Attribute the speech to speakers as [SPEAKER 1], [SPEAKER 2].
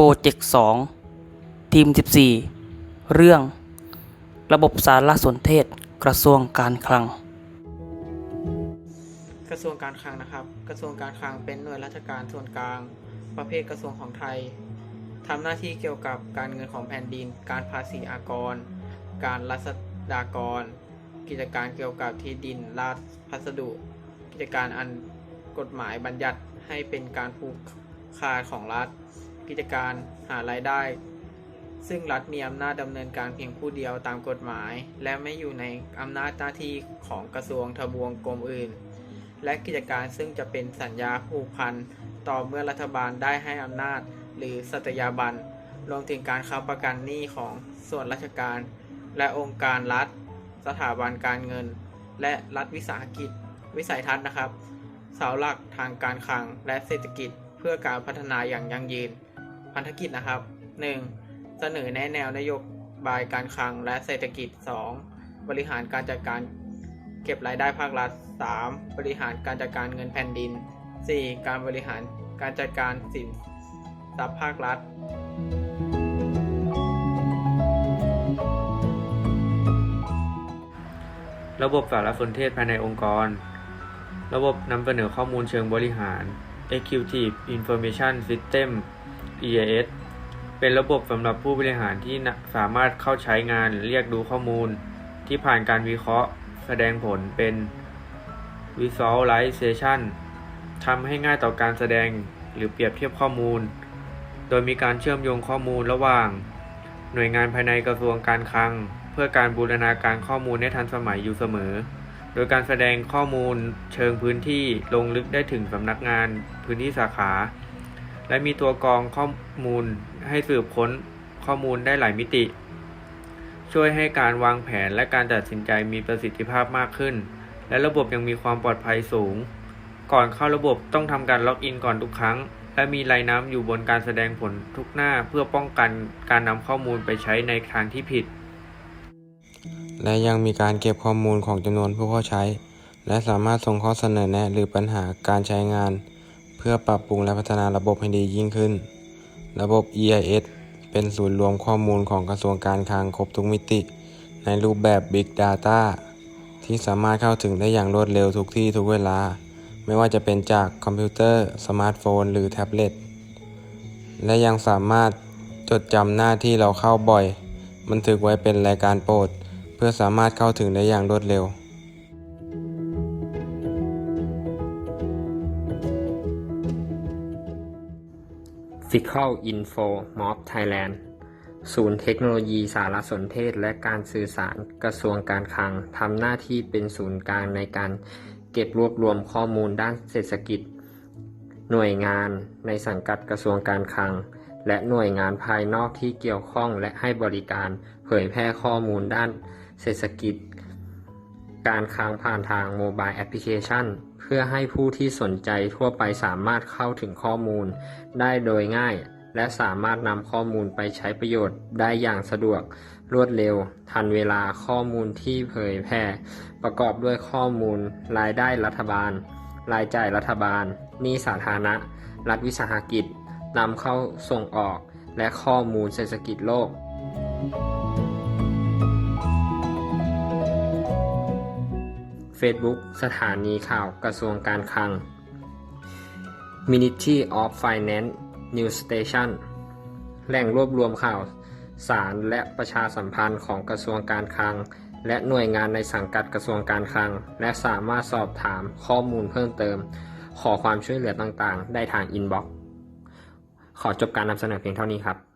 [SPEAKER 1] โปรเจกต์2ทีม 14 เรื่อง ระบบสารสนเทศกระทรวงการคลัง
[SPEAKER 2] กระทรวงการคลังนะครับ กระทรวงการคลังเป็นหน่วยราชการส่วนกลาง ประเภทกระทรวงของไทยทำหน้าที่เกี่ยวกับการเงินของแผ่นดิน การภาษีอากร การรัษฎากร กิจการเกี่ยวกับที่ดินราชพัสดุ กิจการอันกฎหมายบัญญัติให้เป็นการผูกขาดของรัฐ กิจการหารายได้ ซึ่งรัฐมีอำนาจดำเนินการเพียงผู้เดียวตามกฎหมาย และไม่อยู่ในอำนาจหน้าที่ของกระทรวงทบวงกรมอื่น และกิจการซึ่งจะเป็นสัญญาผูกพันต่อเมื่อรัฐบาลได้ให้อำนาจ หรือสัตยาบันรวมถึงการค้ำประกันหนี้ของส่วนราชการ และองค์การรัฐ สถาบันการเงิน และรัฐวิสาหกิจ วิสัยทัศน์นะครับ เสาหลักทางการคลังและเศรษฐกิจเพื่อการพัฒนาอย่างยั่งยืน พันธกิจนะครับ 1. เสนอแนะแนวนโยบายการคลังและเศรษฐกิจ 2. บริหารการจัดการเก็บรายได้ภาครัฐ 3. บริหารการจัดการเงินแผ่นดิน 4. การบริหารการจัดการสินทรัพย์ภาครัฐ
[SPEAKER 3] ระบบสารสนเทศภายในองค์กร ระบบนำเสนอข้อมูลเชิงบริหาร Executive Information System EIS เป็นระบบสำหรับผู้บริหารที่สามารถเข้าใช้งานเรียกดูข้อมูล ที่ผ่านการวิเคราะห์แสดงผลเป็น Visualization ทำให้ง่ายต่อการแสดงหรือเปรียบเทียบข้อมูล โดยมีการเชื่อมโยงข้อมูลระหว่าง หน่วยงานภายในกระทรวงการคลัง เพื่อการบูรณาการข้อมูลให้ทันสมัยอยู่เสมอ โดยการแสดงข้อมูลเชิงพื้นที่ลงลึกได้ถึงสำนักงานพื้นที่สาขา และมีตัวกรองข้อมูลให้สืบค้นข้อมูลได้หลายมิติ ช่วยให้การวางแผนและการตัดสินใจมีประสิทธิภาพมากขึ้น และระบบยังมีความปลอดภัยสูง ก่อนเข้าระบบต้องทำการล็อกอินก่อนทุกครั้ง และมีลายน้ำอยู่บนการแสดงผลทุกหน้าเพื่อป้องกันการนำข้อมูลไปใช้ในทางที่ผิด
[SPEAKER 4] และยังมีการเก็บข้อมูลของจำนวนผู้เข้าใช้ และสามารถส่งข้อเสนอแนะหรือปัญหาการใช้งาน เพื่อปรับปรุงและพัฒนาระบบให้ดียิ่งขึ้น ระบบ EIS เป็นศูนย์รวมข้อมูลของกระทรวงการคลังครบทุกมิติ ในรูปแบบ Big Data ที่สามารถเข้าถึงได้อย่างรวดเร็วทุกที่ทุกเวลา ไม่ว่าจะเป็นจากคอมพิวเตอร์ สมาร์ทโฟน หรือแท็บเล็ต และยังสามารถจดจำหน้าที่เราเข้าบ่อย บันทึกไว้เป็นรายการโปรด เพื่อสามารถเข้าถึงได้อย่างรวดเร็ว
[SPEAKER 5] f i c a l Info Mob Thailand ศูนย์เทคโนโลยีสารสนเทศและการสื่อสารกระทรวงการคลังทำหน้าที่เป็นศูนย์กลางในการเก็บรวบรวมข้อมูลด้านเศรษฐกิจ หน่วยงานในสังกัดกระทรวงการคลัง และหน่วยงานภายนอกที่เกี่ยวข้องและให้บริการเผยแพร่ข้อมูลด้านเศรษฐกิจ การค้างผ่านทางโมบายแอปพลิเคชัน พื่อให้ผู้ที่สนใจทั่วไปสามารถเข้าถึงข้อมูล ได้โดยง่าย และสามารถนำข้อมูลไปใช้ประโยชน์ได้อย่างสะดวก รวดเร็ว ทันเวลาข้อมูลที่เผยแพร่ ประกอบด้วยข้อมูล รายได้รัฐบาล รายจ่ายรัฐบาลหนี้สาธารณะ รัฐวิสาหกิจนำเข้าส่งออก และข้อมูลเศรษฐกิจโลก Facebook สถานีข่าวกระทรวงการคลัง Ministry of Finance News Station แหล่งรวบรวมข่าวสารและประชาสัมพันธ์ของกระทรวงการคลัง และหน่วยงานในสังกัดกระทรวงการคลัง และสามารถสอบถามข้อมูลเพิ่มเติม ขอความช่วยเหลือต่างๆ ได้ทางอินบ็อกซ์ขอจบการนำเสนอเพียงเท่านี้ครับ